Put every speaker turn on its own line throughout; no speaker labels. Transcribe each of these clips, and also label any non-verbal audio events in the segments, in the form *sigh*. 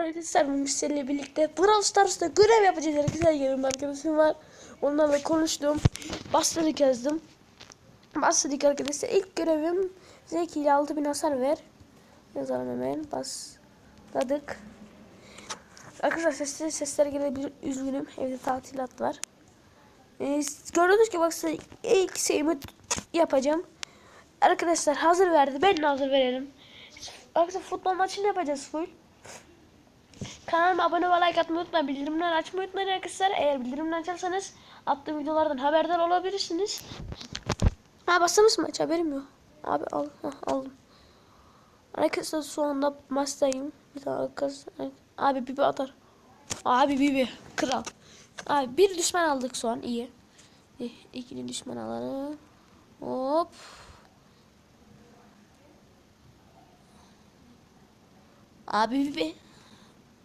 Arkadaşlar bu müşteriyle birlikte Brawl Stars'ta görev yapacağız arkadaşlar. Yanımda arkadaşım var. Onlarla konuştum. Bastırdık yazdım. Bastırdık arkadaşlar. İlk görevim Zeki ile 6000 hasar ver. Yazalım hemen. Bastırdık. Arkadaşlar sesler, sesler gelebilir. Üzgünüm. Evde tatilat var. Ee, gördüğünüz gibi bak ilk şeyimi yapacağım. Arkadaşlar hazır verdi. Ben de hazır verelim. Arkadaşlar futbol maçını yapacağız full. Kanalıma abone ve like atmayı unutmayın. Bildirimleri açmayı unutmayın arkadaşlar. Eğer bildirimleri açarsanız attığım videolardan haberdar olabilirsiniz. Ha bastınız mı maç haberim yok. Abi al, heh, aldım. Arkadaşlar sonunda maçtayım. Bir daha. Abi Bibi atar. Abi Bibi kral. Abi bir düşman aldık şu an iyi. İyi, İkili düşman alalım. Hop. Abi Bibi.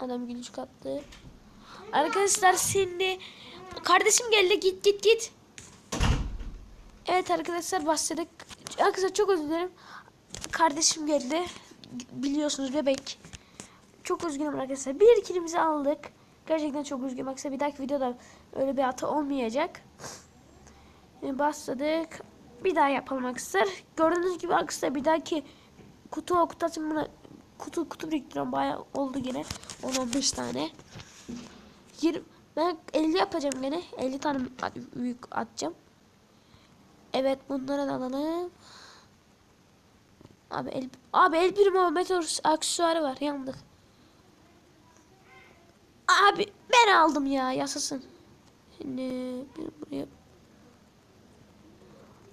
Adam gülüş kattı. Arkadaşlar şimdi kardeşim geldi git git git. Evet arkadaşlar başladık. Arkadaşlar çok özür dilerim. Kardeşim geldi. Biliyorsunuz bebek. Çok üzgünüm arkadaşlar. Bir ikilimizi aldık. Gerçekten çok üzgünüm. Arkadaşlar bir dahaki videoda öyle bir hata olmayacak. Başladık. Bir daha yapalım arkadaşlar. Gördüğünüz gibi arkadaşlar bir dahaki kutu kutu açımına kutu kutu biriktiriyorum. Bayağı oldu yine. 10-15 tane. 20, ben 50 yapacağım gene. 50 tane büyük atacağım. Evet bunları da alalım. Abi el, abi el primo meteor aksesuarı var yandık. Abi ben aldım ya yasasın. Şimdi bir buraya.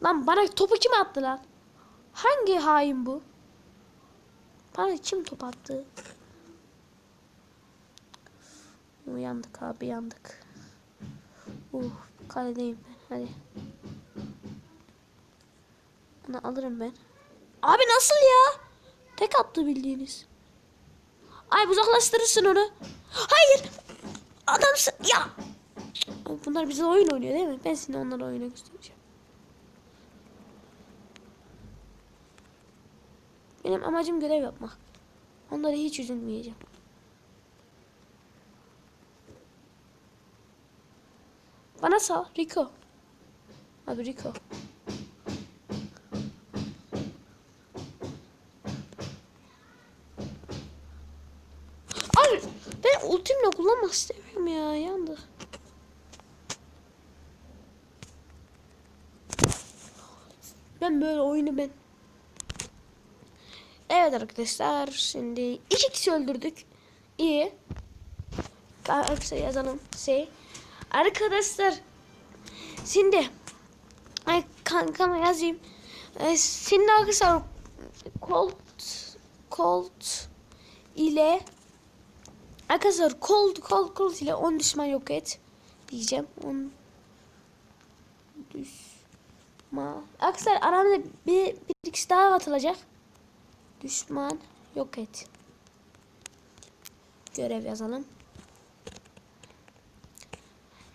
Lan bana topu kim attı lan? Hangi hain bu? Bana kim top attı? Uyandık abi yandık. Uh kaledeyim ben hadi. Onu alırım ben. Abi nasıl ya? Tek attı bildiğiniz. Ay uzaklaştırırsın onu. Hayır. Adamsın ya. Bunlar bize oyun oynuyor değil mi? Ben şimdi onlara oyuna göstereceğim. Benim amacım görev yapmak. Onlara hiç üzülmeyeceğim. Bana sal Rico. Abi Rico. Abi ben ultimle kullanmak istemiyorum ya yandı. Ben böyle oyunu ben. Evet arkadaşlar şimdi iki kişi öldürdük. İyi. Arkadaşlar yazalım şey. Arkadaşlar şimdi ay kankama yazayım. Ee, Şimdi arkadaşlar Colt Colt ile arkadaşlar Colt Colt Colt ile 10 düşman yok et diyeceğim. 10 düşman. Arkadaşlar aramızda bir, bir kişi daha katılacak. Düşman yok et. Görev yazalım.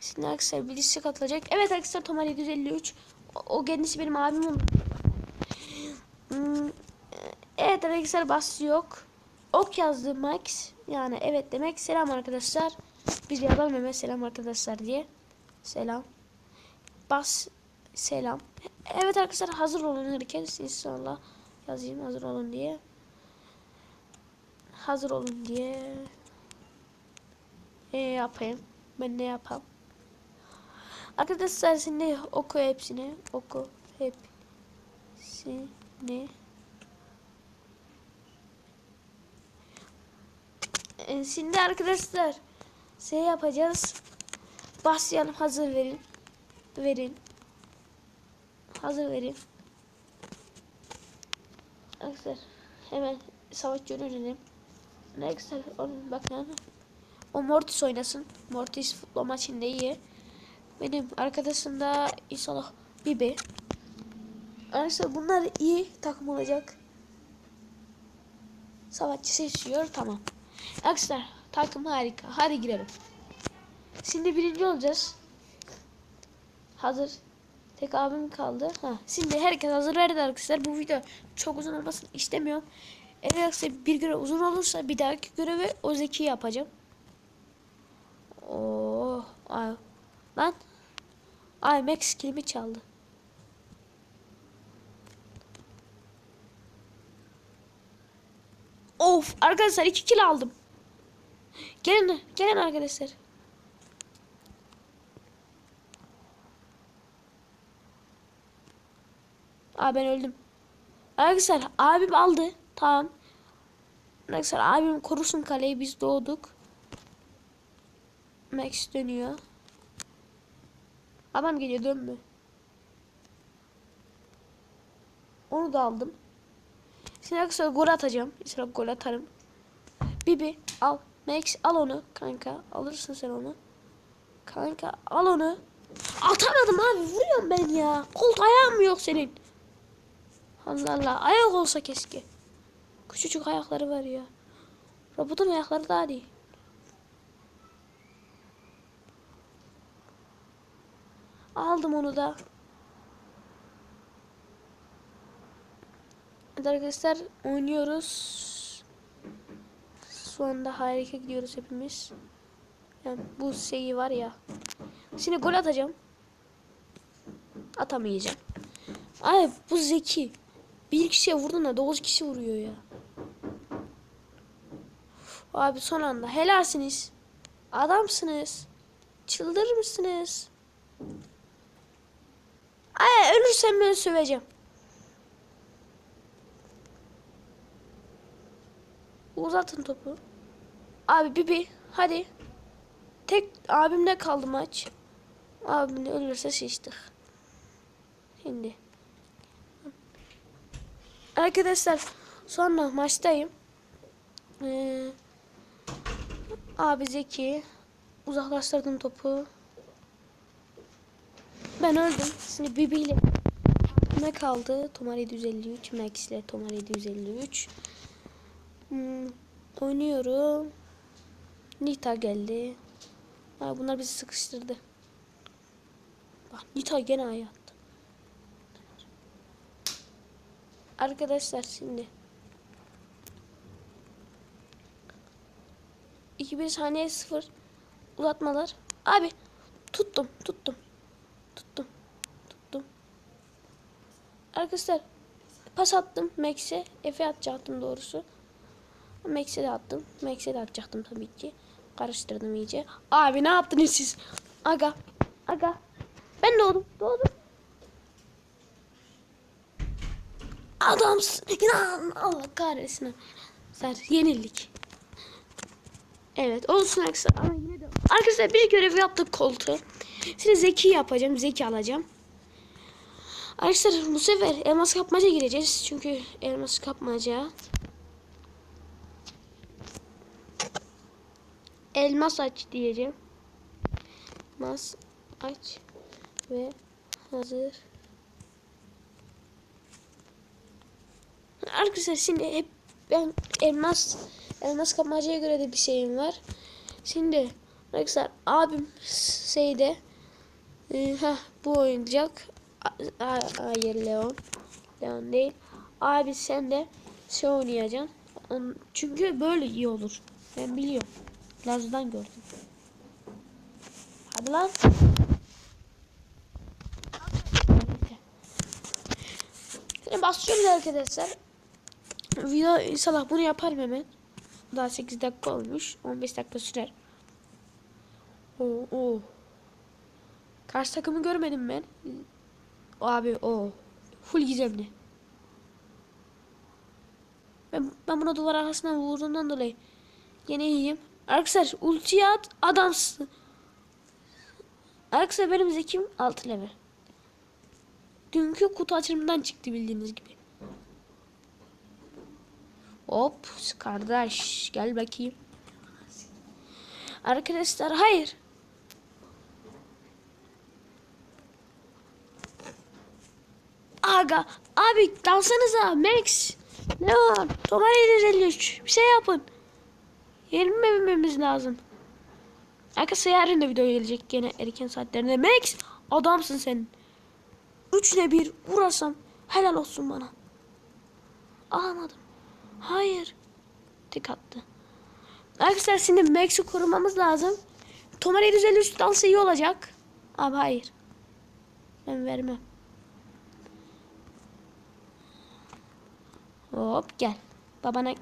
Şimdi arkadaşlar birisi katılacak. Evet arkadaşlar Tomar 753. O, o kendisi benim abim. Hmm, Evet arkadaşlar bas yok. Ok yazdı Max. Yani evet demek. Selam arkadaşlar. Biz yazalım hemen selam arkadaşlar diye. Selam. Bas selam. Evet arkadaşlar hazır olun herkes. İnşallah yazayım hazır olun diye. Hazır olun diye. E yapayım. Ben ne yapayım? Arkadaşlar şimdi oku hepsini. Oku hepsini. Ee, Şimdi arkadaşlar şey yapacağız. Başlayalım hazır verin. Verin. Hazır verin. Arkadaşlar hemen savaşçı önerelim. Arkadaşlar onun bakın. O Mortis oynasın. Mortis futbol maçında iyi. Benim arkadaşım da inşallah Bibi. Arkadaşlar bunlar iyi takım olacak. Savaşçı seçiyor. Tamam. Arkadaşlar takım harika. Hadi girelim. Şimdi birinci olacağız. Hazır. Tek abim kaldı. Ha. Şimdi herkes hazır verdi arkadaşlar. Bu video çok uzun olmasını istemiyorum. Eğer ise bir görev uzun olursa bir dahaki görevi o Zeki yapacağım. Oo, ay. Lan. Ay Max kilimi çaldı. Of arkadaşlar iki kill aldım. Gelin gelin arkadaşlar. Aa ben öldüm. Arkadaşlar abim aldı. Tamam. Arkadaşlar abim korusun kaleyi biz doğduk. Max dönüyor. Adam geliyor dönme. Onu da aldım. Şimdi arkadaşlar gol atacağım. İnşallah gol atarım. Bibi al. Max al onu kanka. Alırsın sen onu. Kanka al onu. Atamadım abi. Vuruyorum ben ya. Kolt ayağın mı yok senin? Allah Allah. Ayak olsa keşke. Küçücük ayakları var ya. Robotun ayakları daha değil. Aldım onu da. Arkadaşlar oynuyoruz. Anda harika gidiyoruz hepimiz. Yani bu şeyi var ya. Şimdi gol atacağım. Atamayacağım. Ay bu zeki. Bir kişiye vurduğunda dokuz kişi vuruyor ya. Abi son anda helalsiniz. Adamsınız. Çıldırır mısınız? Ay ölürsem ben söveceğim. Uzatın topu. Abi Bibi hadi. Tek abimde kaldı maç. Abim de ölürse şiştik. Şimdi. Arkadaşlar sonra maçtayım. Ee, abi Zeki uzaklaştırdım topu. Ben öldüm. Şimdi Bibi ile ne kaldı? Tomar 753, Max ile Tomar 753. Hmm, oynuyorum. Nita geldi. Aa, bunlar bizi sıkıştırdı. Bak Nita gene ayağa attı. Arkadaşlar şimdi. 2-1 saniye 0 uzatmalar. Abi tuttum tuttum. Tuttum. Tuttum. Arkadaşlar pas attım Max'e. Efe atacaktım doğrusu. Max'e de attım. Max'e de atacaktım tabii ki. Karıştırdım iyice. Abi ne yaptınız siz? Aga. Aga. Ben doğdum. Doğdum. Adamsın. İnan Allah kahretsin. Arkadaşlar yenildik. Evet olsun arkadaşlar ama yine de. Arkadaşlar bir görev yaptık koltuğu. Şimdi zeki yapacağım. Zeki alacağım. Arkadaşlar bu sefer elmas kapmaca gireceğiz. Çünkü elmas kapmaca. Elmas aç diyeceğim. Elmas aç ve hazır. Arkadaşlar şimdi hep ben elmas elmas kapmacaya göre de bir şeyim var. Şimdi arkadaşlar abim şeyde e, heh, bu oyuncak. Hayır Leon. Leon değil. Abi sen de şey oynayacaksın. Çünkü böyle iyi olur. Ben biliyorum. Laz'dan gördüm. Hadi lan. Şimdi basıyoruz arkadaşlar video inşallah bunu yaparım hemen daha 8 dakika olmuş 15 dakika sürer Oo, oo. Karşı takımı görmedim ben. Abi o full gizemli. Ben, ben buna duvar arkasından vurduğundan dolayı yine iyiyim. Arkadaşlar ultiye at adamsın. Arkadaşlar benim zekim 6 level. Dünkü kutu açılımından çıktı bildiğiniz gibi. Hop kardeş gel bakayım. Arkadaşlar hayır. Aga abi dalsanıza Max. Ne var? Tomar 753. Bir şey yapın. Yenilmememiz lazım. Arkadaşlar yarın da video gelecek gene erken saatlerinde. Max adamsın sen. Üçle bir vurasam helal olsun bana. Alamadım. Hayır. Tek attı. Arkadaşlar şimdi Max'i korumamız lazım. Tomar 753 dalsa iyi olacak. Abi hayır. Ben vermem. Hop gel. Babana.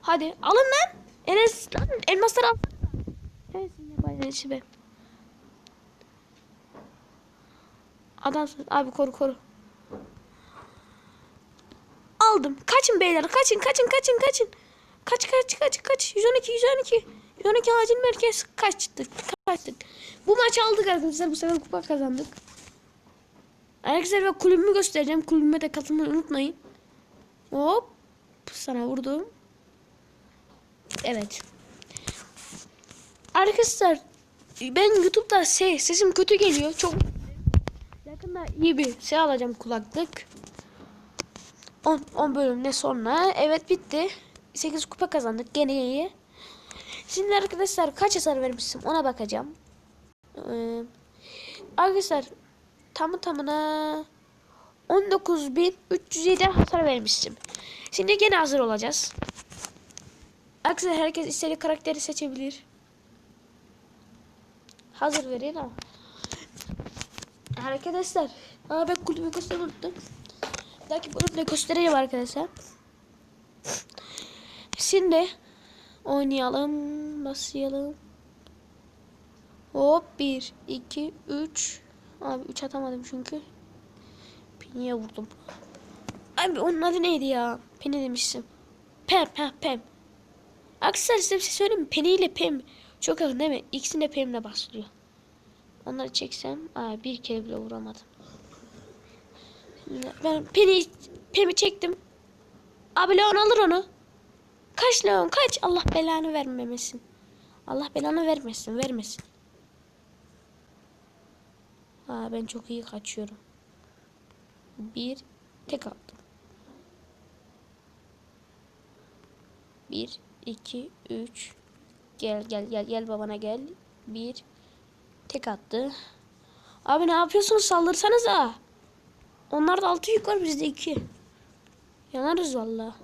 Hadi alın lan. Enes lan elmasları al. Evet yabancı işi be. Adamsın. Abi koru koru. Aldım. Kaçın beyler. Kaçın kaçın kaçın kaçın. Kaç kaç kaç kaç. 112 112. 112 acil merkez kaçtık. Kaçtık. Bu maçı aldık arkadaşlar. Bu sefer kupa kazandık. Arkadaşlar ben kulübümü göstereceğim. Kulübüme de katılmayı unutmayın. Hop. Sana vurdum. Evet. Arkadaşlar ben YouTube'da şey, sesim kötü geliyor. Çok yakında iyi bir şey alacağım kulaklık. 10 10 bölümde sonra evet bitti. 8 kupa kazandık gene iyi. Şimdi arkadaşlar kaç hasar vermişim ona bakacağım. Ee, arkadaşlar tamı tamına 19.307 hasar vermiştim. Şimdi gene hazır olacağız. Arkadaşlar herkes istediği karakteri seçebilir. Hazır verin ama. Arkadaşlar. Aa ben kulübü göstermeyi unuttum. Belki bölümde göstereceğim arkadaşlar. Şimdi oynayalım. Başlayalım. Hop 1, 2, 3. Abi 3 atamadım çünkü. Piniye vurdum. Abi onun adı neydi ya? Peni demiştim. Pem, pem, pem. Arkadaşlar size bir şey söyleyeyim mi? Penny ile Pem çok yakın değil mi? İkisini de Pem'le başlıyor. Onları çeksem aa, bir kere bile vuramadım. Ben Penny, Pem'i çektim. Abi Leon alır onu. Kaç Leon kaç. Allah belanı vermemesin. Allah belanı vermesin vermesin. Aa, ben çok iyi kaçıyorum. Bir tek attım. Bir 2 3 Gel gel gel gel babana gel. 1 tek attı. Abi ne yapıyorsunuz? Saldırsanıza. Onlarda 6 yük var bizde 2. Yanarız valla.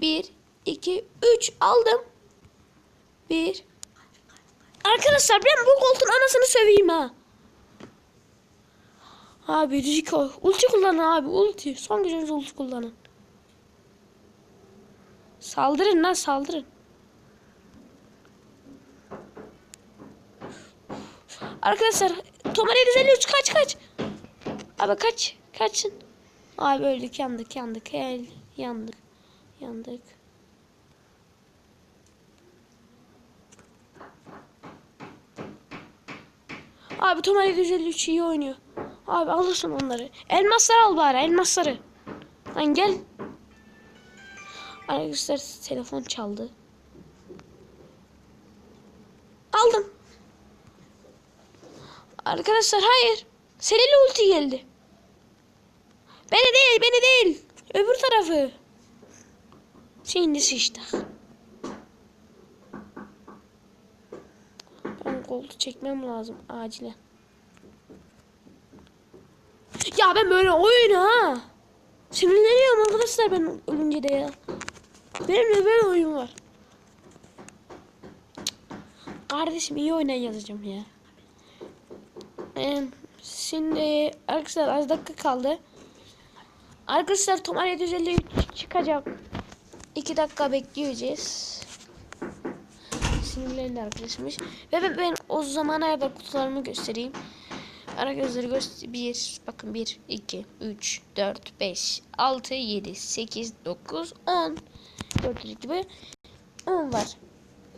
1 2 3 aldım. 1 Arkadaşlar ben bu koltuğun anasını söveyim ha. Abi Rico ulti kullanın abi ulti. Son gücünüzü ulti kullanın. Saldırın lan saldırın. Arkadaşlar Tomar 753 kaç kaç. Abi kaç kaçın. Abi öldük yandık yandık el yandık yandık. Abi Tomar 753 iyi oynuyor. Abi alırsın onları. Elmasları al bari elmasları. Lan gel. Arkadaşlar telefon çaldı. Aldım. Arkadaşlar hayır. Seninle ulti geldi. Beni değil beni değil. Öbür tarafı. Şimdi sıçtık. Ben koltuğu çekmem lazım acilen. Ya ben böyle oyun ha. Sinirleniyorum arkadaşlar ben ölünce de ya. Benim de böyle oyun var. Kardeşim iyi oynayan yazacağım ya. Şimdi arkadaşlar az dakika kaldı. Arkadaşlar Tomar 753 çıkacak. 2 dakika bekleyeceğiz. Sinirlendi arkadaşmış. Ve ben, ben o zamana kadar kutularımı göstereyim. Arkadaşlar göster 1 bakın 1 2 3 4 5 6 7 8 9 10 gördüğünüz gibi 10 var.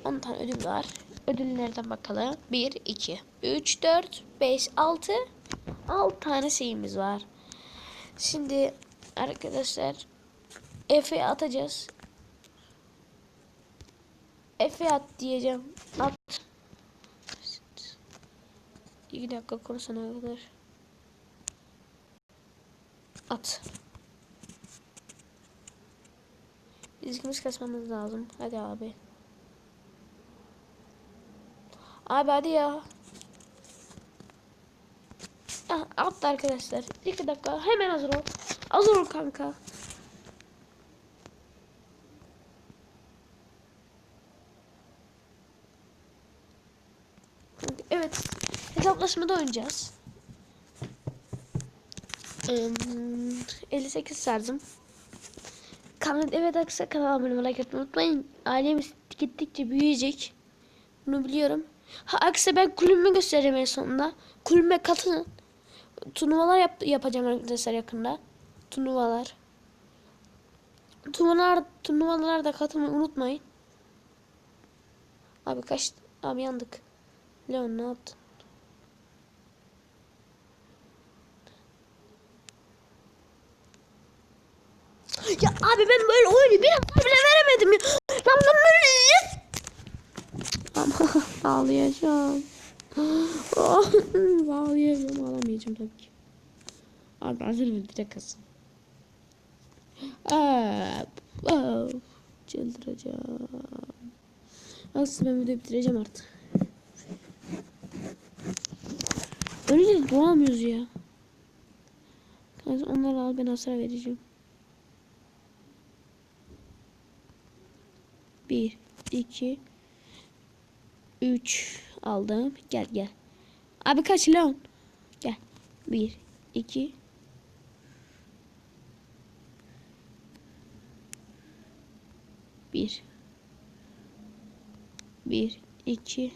10 tane ödül var. Ödüllerden bakalım. 1 2 3 4 5 6 6 tane şeyimiz var. Şimdi arkadaşlar Efe atacağız. Efe at diyeceğim. At. 2 dakika konuşana kadar. At. Dizgimiz kasmamız lazım. Hadi abi. Abi hadi ya. Ah, attı arkadaşlar. 2 dakika hemen hazır ol. Az ol kanka. Evet. Hesaplaşmada oynayacağız. Ee, 58 sardım. Kanal evet arkadaşlar kanala abone olmayı like atmayı unutmayın. Ailemiz gittikçe büyüyecek. Bunu biliyorum. Ha arkadaşlar ben kulübümü göstereceğim en sonunda. Kulübüme katılın. Turnuvalar yap yapacağım arkadaşlar yakında. Turnuvalar. Turnuvalar, turnuvalara katılmayı unutmayın. Abi kaç abi yandık. Leon ne yaptın? Ya abi ben böyle oyunu bir hafta bile veremedim ya. Lan lan böyle *laughs* ağlayacağım. Ağlayacağım ağlamayacağım tabii ki. Bir direkt oh, çıldıracağım. Aslında ben videoyu bitireceğim artık. Öyle doğamıyoruz ya. Onları al ben hasar vereceğim. Bir, iki, üç aldım. Gel gel. Abi kaç Leon? Gel. Bir, iki, bir, bir, iki.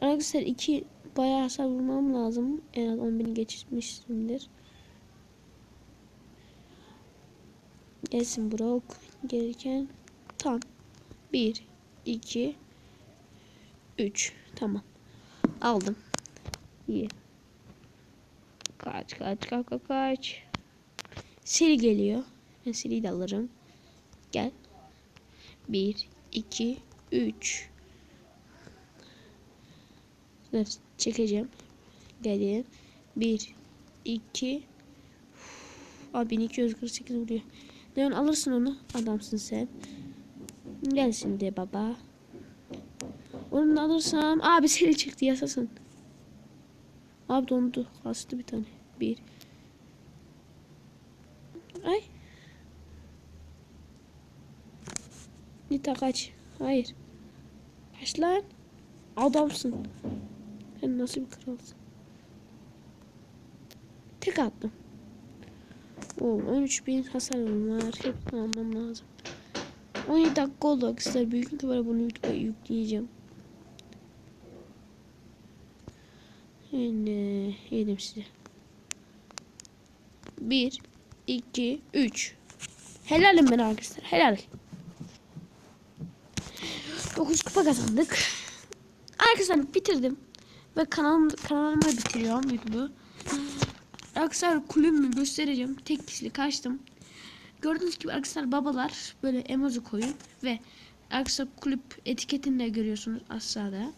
Arkadaşlar iki bayağı hasar vurmam lazım. En az 10 bini geçmişsindir. Gelsin Brock. Gelirken tam. 1, 2, 3. Tamam. Aldım. İyi. Kaç kaç kaç kaç kaç. Seri geliyor. Ben seriyi de alırım. Gel. 1, 2, 3. Evet, çekeceğim. Gelin. 1, 2. Abi 1248 vuruyor. Leon alırsın onu. Adamsın sen. Gel şimdi baba. Onu da alırsam. Abi seri çıktı yasasın. Abi dondu. Kastı bir tane. Bir. Ay. Nita kaç. Hayır. Kaç lan. Adamsın. Sen nasıl bir kralsın? Tek attım. Oo, 13 bin hasarım var. Hepsini almam lazım. 17 dakika oldu arkadaşlar. Büyük ihtimalle bunu YouTube'a yükleyeceğim. Şimdi yedim size. 1 2 3 Helalim ben arkadaşlar. Helal. 9 kupa kazandık. Arkadaşlar bitirdim. Ve kanalım, kanalıma bitiriyorum YouTube'u. Arkadaşlar kulübümü göstereceğim. Tek kişilik açtım. Gördüğünüz gibi arkadaşlar babalar böyle emoji koyun ve arkadaşlar kulüp etiketini de görüyorsunuz aşağıda.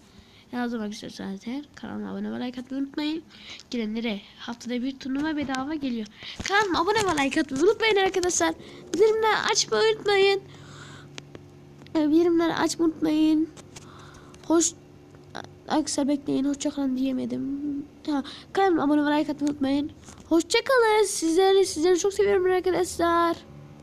Yazdım arkadaşlar zaten. Kanalıma abone ve like atmayı unutmayın. Gelenlere haftada bir turnuva bedava geliyor. Kanalıma abone ve like atmayı unutmayın arkadaşlar. Bildirimleri açmayı unutmayın. Bildirimleri açmayı unutmayın. Hoş Arkadaşlar bekleyin. Hoşçakalın diyemedim. Ha, kanalıma abone ve like atmayı unutmayın. Hoşçakalın. Sizleri, sizleri çok seviyorum arkadaşlar.